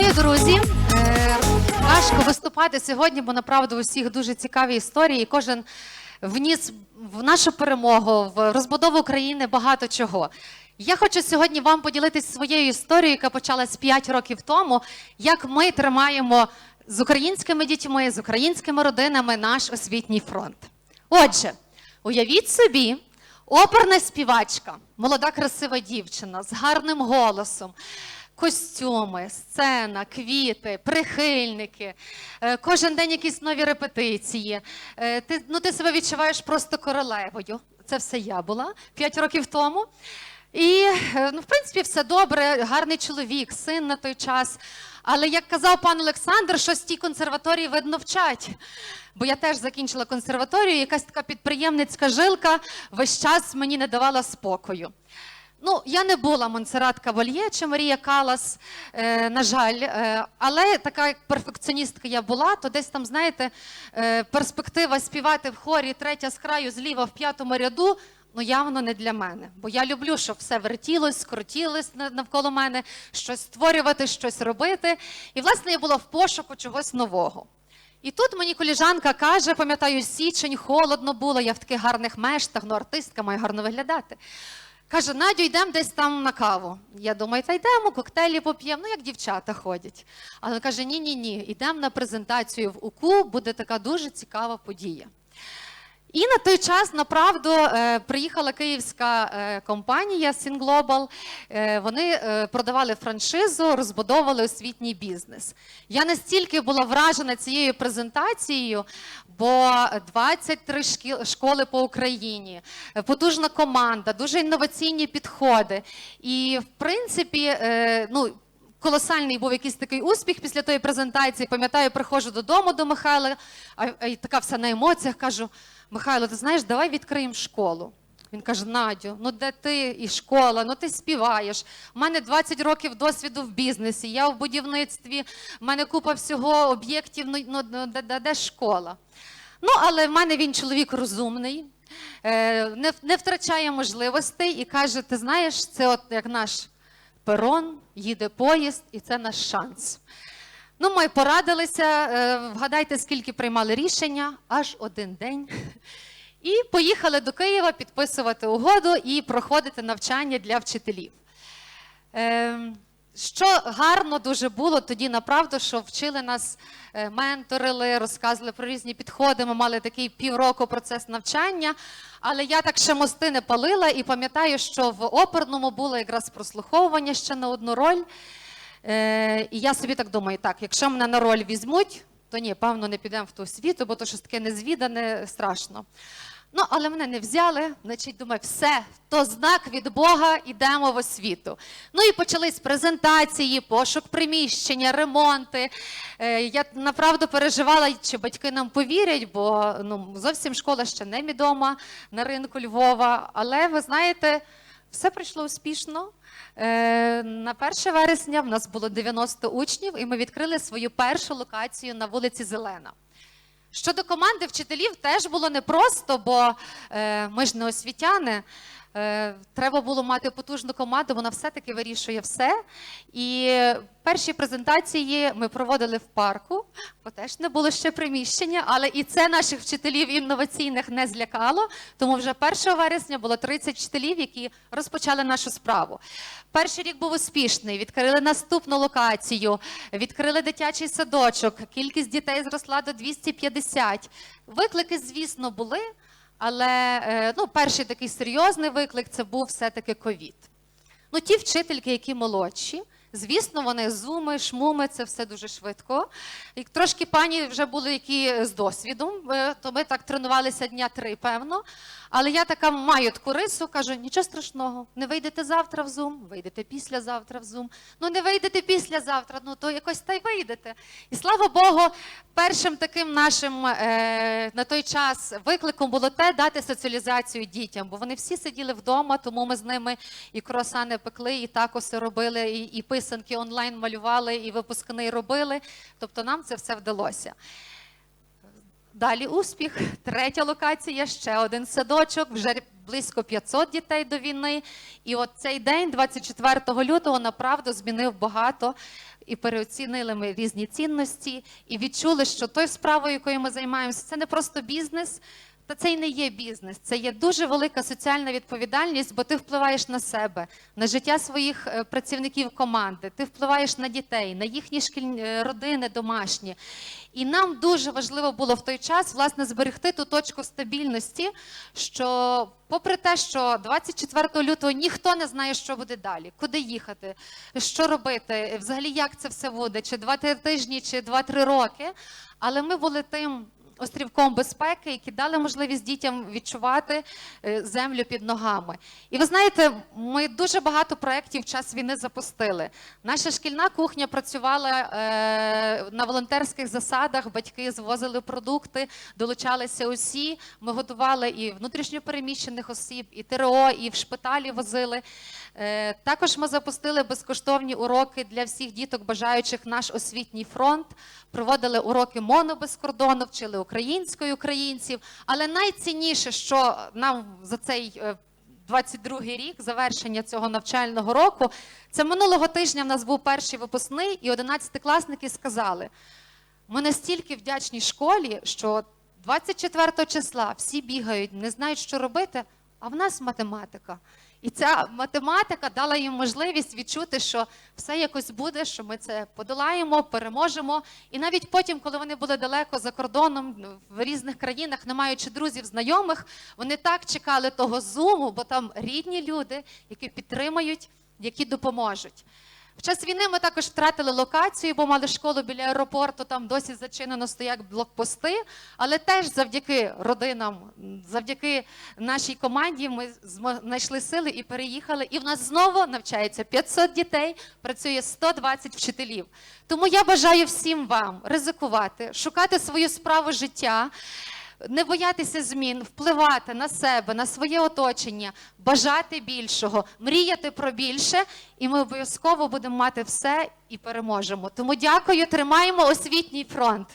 Вітаю, друзі! Е, Важко виступати сьогодні, бо направду у всіх дуже цікаві історії. Кожен вніс в нашу перемогу, в розбудову України багато чого. Я хочу сьогодні вам поділитися своєю історією, яка почалась 5 років тому, як ми тримаємо з українськими дітьми, з українськими родинами наш освітній фронт. Отже, уявіть собі, оперна співачка, молода красива дівчина з гарним голосом костюми, сцена, квіти, прихильники, е, кожен день якісь нові репетиції. Е, Ти, ну, ти себе відчуваєш просто королевою. Це все я була 5 років тому. І, е, ну, в принципі, все добре, гарний чоловік, син на той час. Але як казав пан Олександр, щось в тій консерваторії видно вчать. Бо я теж закінчила консерваторію, якась така підприємницька жилка весь час мені не давала спокою. Ну, я не була Монсеррат Кавальє чи Марія Калас, е, на жаль, е, але така як перфекціоністка я була, то десь там, знаєте, е, перспектива співати в хорі третя з краю зліва в п'ятому ряду. Ну, явно не для мене, бо я люблю, щоб все вертілось, скрутілось навколо мене, щось створювати, щось робити. І, власне, я була в пошуку чогось нового. І тут мені коліжанка каже, пам'ятаю, січень, холодно було, я в таких гарних мештах, ну артистка має гарно виглядати. Каже, Надю, йдемо десь там на каву. Я думаю, та йдемо, коктейлі поп'ємо, ну як дівчата ходять. Але каже: ні, ні, ні, йдемо на презентацію в УКУ, буде така дуже цікава подія. І на той час направду е, приїхала київська е, компанія Singlobal. Е, вони продавали франшизу, розбудовували освітній бізнес. Я настільки була вражена цією презентацією, бо 23 школи по Україні, потужна команда, дуже інноваційні підходи. І в принципі, ну. Колосальний був якийсь такий успіх після тої презентації. Пам'ятаю, приходжу додому до Михайла, а, а й така вся на емоціях. Кажу: Михайло, ти знаєш, давай відкриємо школу. Він каже: Надю, ну де ти і школа? Ну ти співаєш. У мене 20 років досвіду в бізнесі, я в будівництві, в мене купа всього об'єктів. Ну, ну ну, де, де, де школа? Ну, але в мене він чоловік розумний, е, не втрачає можливостей і каже: ти знаєш, це от як наш перон, їде поїзд, і це наш шанс. Ну, ми порадилися, е, вгадайте, скільки приймали рішення, аж один день. І поїхали до Києва підписувати угоду і проходити навчання для вчителів. Що гарно дуже було тоді, направду, що вчили нас, е, менторили, розказували про різні підходи. Ми мали такий півроку процес навчання. Але я так ще мости не палила і пам'ятаю, що в оперному було якраз прослуховування ще на одну роль. Е, і я собі так думаю, так, якщо мене на роль візьмуть, то ні, певно, не підемо в ту освіту, бо то щось таке незвідане, страшно. Ну, але мене не взяли, значить, думаю, все, то знак від Бога, йдемо в освіту. Ну і почались презентації, пошук приміщення, ремонти. Е, я направду переживала, чи батьки нам повірять, бо ну, зовсім школа ще не відома на ринку Львова. Але ви знаєте, все пройшло успішно. Е, На 1 вересня в нас було 90 учнів, і ми відкрили свою першу локацію на вулиці Зелена. Щодо команди вчителів теж було непросто, бо е, ми ж не освітяни. Е, треба було мати потужну команду, вона все-таки вирішує все. І перші презентації ми проводили в парку, бо теж не було ще приміщення, але і це наших вчителів інноваційних не злякало. Тому вже 1 вересня було 30 вчителів, які розпочали нашу справу. Перший рік був успішний. Відкрили наступну локацію, відкрили дитячий садочок. Кількість дітей зросла до 250. Виклики, звісно, були. Але е, ну, перший такий серйозний виклик це був все-таки ковід. Ну, ті вчительки, які молодші, звісно, вони зуми, шмуми, це все дуже швидко. І трошки пані вже були які з досвідом, е, то ми так тренувалися дня три, певно. Але я така маю таку рису, кажу, нічого страшного, не вийдете завтра в Zoom, вийдете післязавтра в Zoom. Ну не вийдете післязавтра, ну то якось та й вийдете. І слава Богу, першим таким нашим е, на той час викликом було те дати соціалізацію дітям, бо вони всі сиділи вдома, тому ми з ними і круасани пекли, і такоси робили, і, і писанки онлайн малювали, і випускний робили. Тобто нам це все вдалося. Далі успіх, третя локація, ще один садочок, вже близько 500 дітей до війни. І от цей день, 24 лютого, направду змінив багато. І переоцінили ми різні цінності, і відчули, що той справою, якою ми займаємося, це не просто бізнес, та це й не є бізнес. Це є дуже велика соціальна відповідальність, бо ти впливаєш на себе, на життя своїх е, працівників команди, ти впливаєш на дітей, на їхні шкільні е, родини домашні. І нам дуже важливо було в той час власне зберегти ту точку стабільності, що попри те, що 24 лютого ніхто не знає, що буде далі, куди їхати, що робити, взагалі як це все буде, чи 2-3 тижні, чи 2-3 роки. Але ми були тим острівком безпеки, які дали можливість дітям відчувати е, землю під ногами. І ви знаєте, ми дуже багато проєктів в час війни запустили. Наша шкільна кухня працювала е, на волонтерських засадах, батьки звозили продукти, долучалися усі. Ми готували і внутрішньопереміщених осіб, і ТРО, і в шпиталі возили. Е, Також ми запустили безкоштовні уроки для всіх діток, бажаючих наш освітній фронт. Проводили уроки моно без кордону, вчили українською українців. Але найцінніше, що нам за цей е, 22-й рік, завершення цього навчального року, це минулого тижня в нас був перший випускний, і 11-класники сказали: ми настільки вдячні школі, що 24 числа всі бігають, не знають, що робити, а в нас математика. І ця математика дала їм можливість відчути, що все якось буде, що ми це подолаємо, переможемо. І навіть потім, коли вони були далеко за кордоном в різних країнах, не маючи друзів, знайомих, вони так чекали того зуму, бо там рідні люди, які підтримають, які допоможуть. В час війни ми також втратили локацію, бо мали школу біля аеропорту, там досі зачинено стоять блокпости. Але теж завдяки родинам, завдяки нашій команді, ми знайшли сили і переїхали. І в нас знову навчається 500 дітей, працює 120 вчителів. Тому я бажаю всім вам ризикувати, шукати свою справу життя. Не боятися змін, впливати на себе, на своє оточення, бажати більшого, мріяти про більше, і ми обов'язково будемо мати все і переможемо. Тому дякую, тримаємо освітній фронт.